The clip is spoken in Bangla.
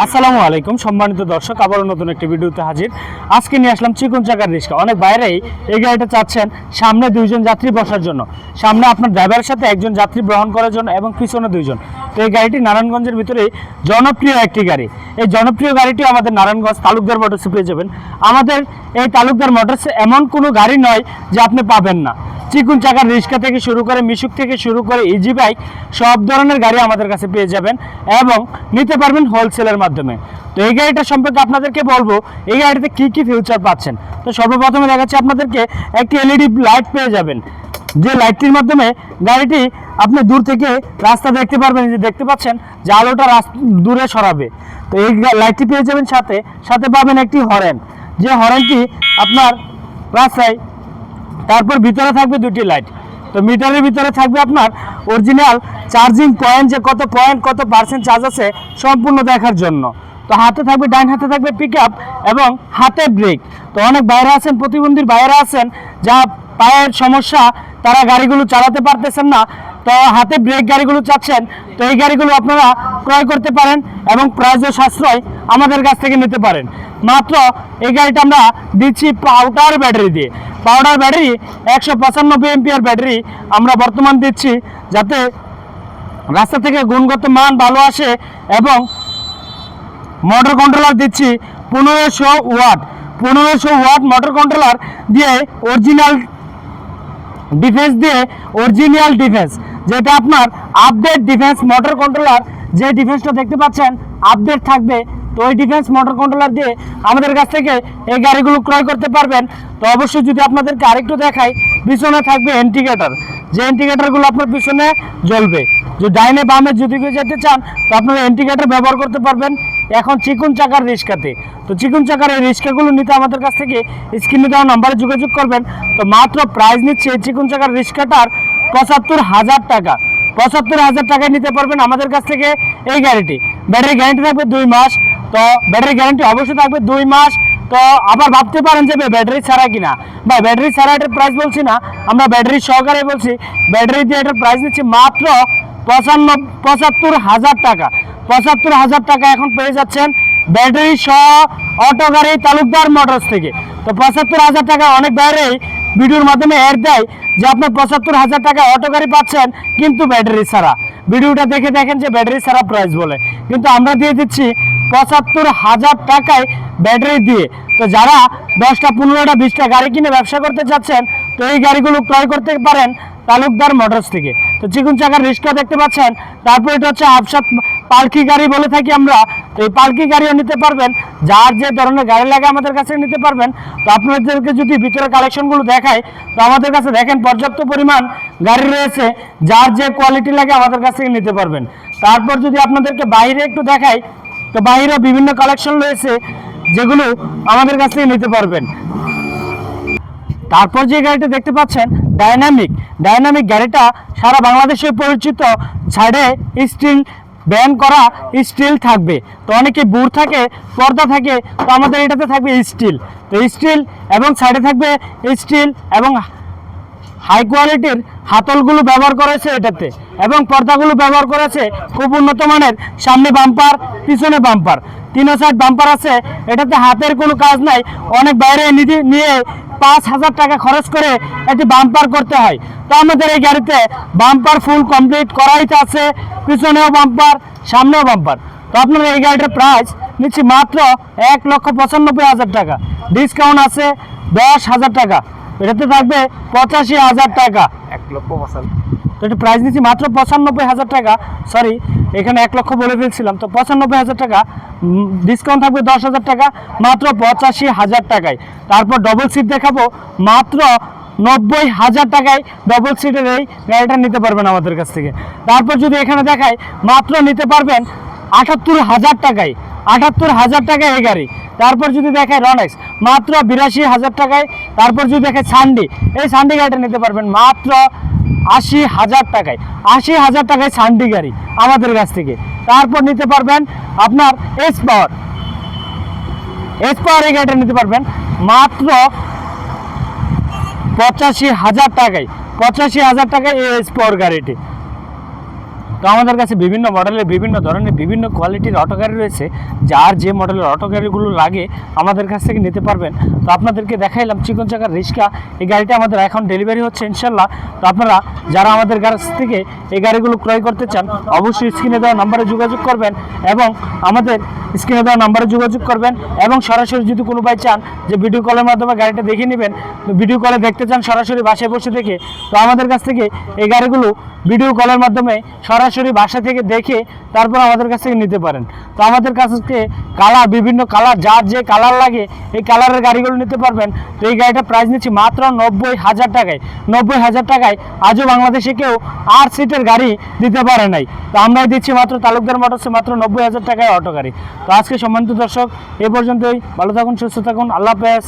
আসসালামু আলাইকুম। সম্মানিত দর্শক, আবারও নতুন একটি ভিডিওতে হাজির। আজকে নিয়ে আসলাম চিকন চাকার রিক্সা। অনেক বাইরেই এই গাড়িটা চাচ্ছেন সামনে দুইজন যাত্রী বসার জন্য। সামনে আপনার ড্রাইভারের সাথে একজন যাত্রী গ্রহণ করার জন্য এবং পিছনে দুইজন। তো এই গাড়িটি নারায়ণগঞ্জের ভিতরে জনপ্রিয় একটি গাড়ি। এই জনপ্রিয় গাড়িটি আমাদের নারায়ণগঞ্জ তালুকদার মোটরসে পেয়ে যাবেন। আমাদের এই তালুকদার মোটরসে এমন কোনো গাড়ি নয় যে আপনি পাবেন না। চিকুন চাকার রিক্সা থেকে শুরু করে মিশুক থেকে শুরু করে ইজি বাইক সব ধরনের গাড়ি আমাদের কাছে পেয়ে যাবেন এবং নিতে পারবেন হোলসেলের মাধ্যমে। তো এই গাড়িটা সম্পর্কে আপনাদেরকে বলব, এই গাড়িতে কি কি ফিউচার পাচ্ছেন? তো সর্বপ্রথমে দেখাচ্ছি আপনাদেরকে একটি এলইডি লাইট পেয়ে যাবেন। যে লাইটটির মাধ্যমে গাড়িটি আপনি দূর থেকে রাস্তা দেখতে পারবেন যে দেখতে পাচ্ছেন, যে আলোটা দূরে সরাবে। তো এই লাইটটি পেয়ে যাবেন সাথে সাথে পাবেন একটি হরেন। যে হরেনটি আপনার রাস্তায় তারপর ভিতরে থাকবে দুটি লাইট। তো মিটারের ভিতরে থাকবে আপনার অরিজিনাল চার্জিং পয়েন্ট যে কত পয়েন্ট কত পার্সেন্ট চার্জ আছে সম্পূর্ণ দেখার জন্য। তো হাতে থাকবে ডাইন হাতে থাকবে পিক এবং হাতে ব্রেক তো অনেক বাইরে আছেন, প্রতিবন্ধীর বাইরে আছেন, যা পায়ের সমস্যা, তারা গাড়িগুলো চালাতে পারতেছেন না। তো হাতে ব্রেক গাড়িগুলো চাচ্ছেন, তো এই গাড়িগুলো আপনারা ক্রয় করতে পারেন এবং প্রাইজও সাশ্রয় আমাদের কাছ থেকে নিতে পারেন। মাত্র এই গাড়িটা আমরা দিচ্ছি পাউডার ব্যাটারি দিয়ে। পাউডার ব্যাটারি, একশো পঁচানব্বই এমপিআর ব্যাটারি আমরা বর্তমান দিচ্ছি যাতে রাস্তা থেকে গুণগত মান ভালো আসে এবং মোটর কন্ট্রোলার দিচ্ছি পনেরোশো ওয়াট। পনেরোশো ওয়াট মোটর কন্ট্রোলার দিয়ে অরিজিনাল ডিফেন্স দিয়ে অরিজিনাল ডিফেন্স যেটা আপনার আপডেট ডিফেন্স মোটর কন্ট্রোলার যে ডিফেন্সটা দেখতে পাচ্ছেন আপডেট থাকবে তো ওই ডিফেন্স মোটর কন্ট্রোলার দিয়ে আমাদের কাছ থেকে এই গাড়িগুলো ক্রয় করতে পারবেন। তো অবশ্যই যদি আপনাদেরকে আরেকটু দেখাই, পিছনে থাকবে ইন্ডিকেটর যে ইন্ডিকেটরগুলো আপনার পিছনে জ্বলবে। যে ডাইনে বামে যদি কেউ যেতে চান, তো আপনারা ইন্ডিকেটর ব্যবহার করতে পারবেন। এখন চিকুন চাকার রিক্সাতে। তো চিকুন চাকার এই রিক্সাগুলো নিতে আমাদের কাছ থেকে স্ক্রিনে দেওয়া নাম্বারে যোগাযোগ করবেন। তো মাত্র প্রাইস নিচ্ছে এই চিকুন চাকার রিক্সাটার পঁচাত্তর হাজার টাকা। পঁচাত্তর হাজার টাকায় নিতে পারবেন আমাদের কাছ থেকে এই গাড়িটি। ব্যাটারি গ্যারান্টি থাকবে দুই মাস। তো ব্যাটারি গ্যারান্টি অবশ্যই থাকবে দুই মাস। তো আবার ভাবতে পারেন যে ব্যাটারি ছাড়া কিনা। বা ব্যাটারি ছাড়া এটার প্রাইস বলছি না। আমরা ব্যাটারি সহকারে বলছি ব্যাটারি দিয়ে এটার প্রাইস নিচ্ছি মাত্র পঁচান্ন, পঁচাত্তর হাজার টাকা। পঁচাত্তর হাজার টাকা এখন পেয়ে যাচ্ছেন ব্যাটারি সহ অটো গাড়ি তালুকদার মোটরস থেকে। তো পঁচাত্তর হাজার টাকা অনেক বাইরেই ভিডিওর মাধ্যমে অ্যাড দেয় যে আপনার পঁচাত্তর হাজার টাকা অটো গাড়ি পাচ্ছেন, কিন্তু ব্যাটারি ছাড়া। ভিডিওটা দেখে দেখেন যে ব্যাটারি ছাড়া প্রাইস বলে। কিন্তু আমরা দিয়ে দিচ্ছি পঁচাত্তর হাজার টাকায় ব্যাটারি দিয়ে। তো যারা দশটা, পনেরোটা, বিশটা গাড়ি কিনে ব্যবসা করতে চাচ্ছেন, তো এই গাড়িগুলো ক্রয় করতে পারেন তালুকদার মোটরস থেকে। তো চিকুন চাকার রিক্সা দেখতে পাচ্ছেন? তারপর এটা হচ্ছে আবসাত পালকি গাড়ি বলে থাকি আমরা। তো এই পালকি গাড়িও নিতে পারবেন। যার যে ধরনের গাড়ি লাগে আমাদের কাছে নিতে পারবেন। তো আপনাদেরকে যদি ভিতরে কালেকশনগুলো দেখায় তো আমাদের কাছে দেখেন পর্যাপ্ত পরিমাণ গাড়ি রয়েছে, যার যে কোয়ালিটি লাগে আমাদের কাছ থেকে নিতে পারবেন। তারপর যদি আপনাদেরকে বাইরে একটু দেখাই তো বাইরেও বিভিন্ন কালেকশন রয়েছে যেগুলো আমাদের কাছ থেকে নিতে পারবেন। তারপর যে গাড়িটা দেখতে পাচ্ছেন ডায়নামিক ডায়নামিক গাড়িটা সারা বাংলাদেশে পরিচিত সাইডে স্টিল ব্যান করা স্টিল থাকবে। তো অনেকে বুর থাকে, পর্দা থাকে, তো আমাদের এটাতে থাকবে স্টিল তো স্টিল এবং সাইডে থাকবে স্টিল এবং হাই কোয়ালিটির হাতলগুলো ব্যবহার করেছে এটাতে এবং পর্দাগুলো ব্যবহার করেছে খুব উন্নত মানের সামনে বাম্পার পিছনে বাম্পার তিনও সাইড বাম্পার আছে, এটাতে হাতের কোনো কাজ নাই। অনেক বাইরে নিয়ে পাঁচ হাজার টাকা খরচ করে একটি বাম্পার করতে হয়। তো আমাদের এই গাড়িতে বাম্পার ফুল কমপ্লিট করাই আছে, পিছনেও বাম্পার সামনেও বাম্পার তো আপনার এই গাড়িটার প্রাইস নিচ্ছি মাত্র এক লক্ষ পঁচানব্বই হাজার টাকা। ডিসকাউন্ট আছে দশ হাজার টাকা। এটাতে থাকবে পঁচাশি হাজার টাকা। এক লক্ষ পঁচান তো এটা প্রাইস নিচ্ছি মাত্র পঁচানব্বই হাজার টাকা। সরি এখানে এক লক্ষ বলে ফেলছিলাম। তো পঁচানব্বই হাজার টাকা ডিসকাউন্ট থাকবে দশ হাজার টাকা মাত্র পঁচাশি হাজার টাকায়। তারপর ডবল সিট দেখাবো মাত্র নব্বই হাজার টাকায় ডবল সিটের এই গাড়িটা নিতে পারবেন আমাদের কাছ থেকে। তারপর যদি এখানে দেখায় মাত্র নিতে পারবেন আটাত্তর হাজার টাকায়। আটাত্তর হাজার টাকায় এই গাড়ি। তারপর যদি দেখায় রনেক্স মাত্র বিরাশি হাজার টাকায়, তারপর যদি দেখায় সান্ডি এই সান্ডি গাড়িটা নিতে পারবেন মাত্র আশি হাজার টাকায়। আশি হাজার টাকায় সান্ডি গাড়ি আমাদের কাছ থেকে। তারপর নিতে পারবেন আপনার এস পাওয়ার এস পাওয়ার এই গাড়িটা নিতে পারবেন মাত্র পঁচাশি হাজার টাকায়। পঁচাশি হাজার টাকায় এই এস পাওয়ার গাড়িটি। তো আমাদের কাছে বিভিন্ন মডেলের বিভিন্ন ধরনের বিভিন্ন কোয়ালিটির অটো গাড়ি রয়েছে। যার যে মডেলের অটো গাড়িগুলো লাগে, আমাদের কাছ থেকে নিতে পারবেন। তো আপনাদেরকে দেখাইলাম চিকন চাকার রিক্সা। এই গাড়িটা আমাদের এখন ডেলিভারি হচ্ছে ইনশাল্লাহ তো আপনারা যারা আমাদের কাছ থেকে এই গাড়িগুলো ক্রয় করতে চান, অবশ্যই স্ক্রিনে দেওয়া নাম্বারে যোগাযোগ করবেন এবং আমাদের স্ক্রিনে দেওয়া নাম্বারে যোগাযোগ করবেন এবং সরাসরি যদি কোনো ভাই চান যে ভিডিও কলের মাধ্যমে গাড়িটা দেখে নেবেন, তো ভিডিও কলে দেখতে চান সরাসরি বাসায় বসে দেখে, তো আমাদের কাছ থেকে এই গাড়িগুলো ভিডিও কলের মাধ্যমে সরাসরি বাসা থেকে দেখে তারপর আমাদের কাছ থেকে নিতে পারেন। তো আমাদের কাছ থেকে কালার, বিভিন্ন কালার, যার যে কালার লাগে এই কালারের গাড়িগুলো নিতে পারবেন। তো এই গাড়িটা প্রাইস নিচ্ছি মাত্র নব্বই হাজার টাকায়। নব্বই হাজার টাকায় আজও বাংলাদেশে কেউ আট সিটের গাড়ি দিতে পারে নাই। তো আমরাই দিচ্ছি মাত্র তালুকদার মোটরসে মাত্র নব্বই হাজার টাকায় অটো গাড়ি। তো আজকে সম্মানিত দর্শক, এ পর্যন্তই। ভালো থাকুন, সুস্থ থাকুন। আল্লাহ হাফেজ।